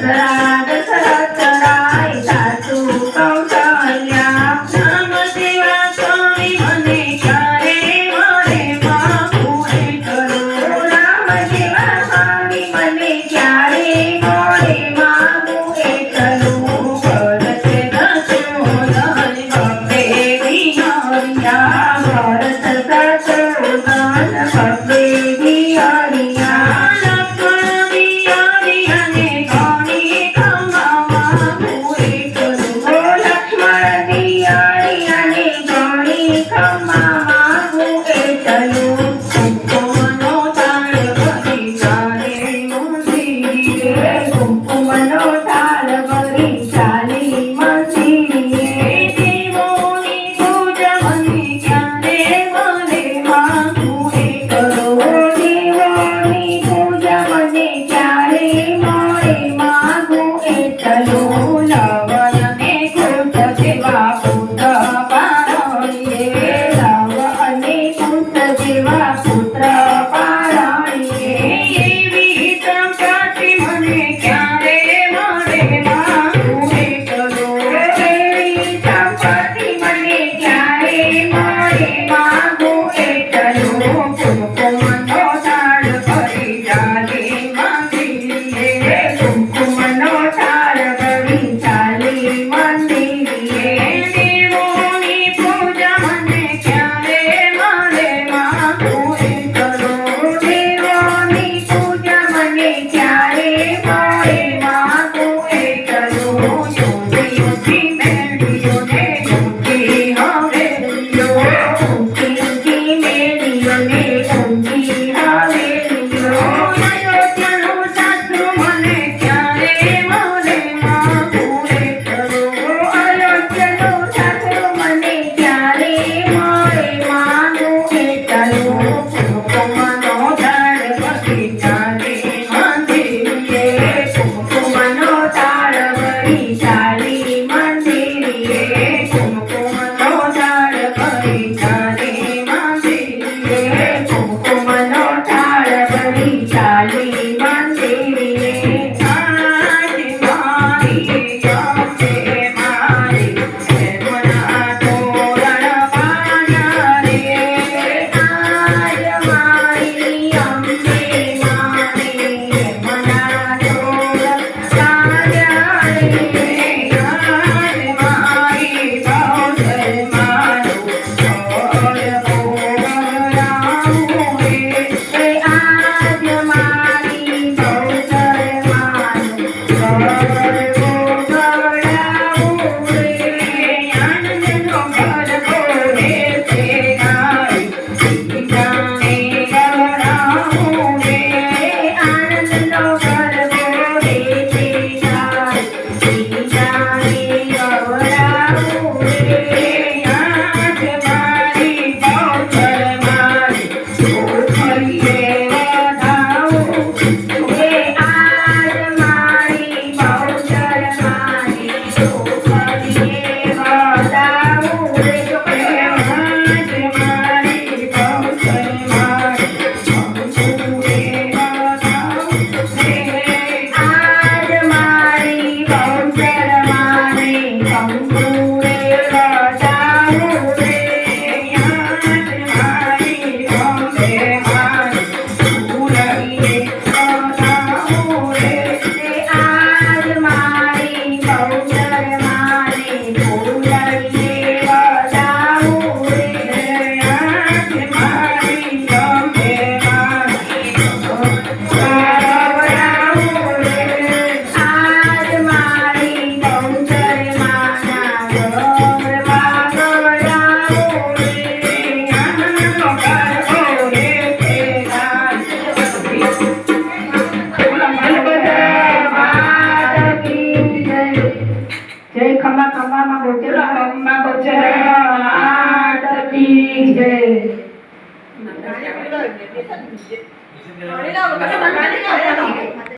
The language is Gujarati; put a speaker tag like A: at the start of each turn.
A: Yes. Silva Sutra. ચાલી મંદિરે કુમકુમનો ઝાડ ભરી ચાલી મંદિરે કુમકુમનો ઝાડ ભરી ચાલી
B: Thank you. గుజరాత్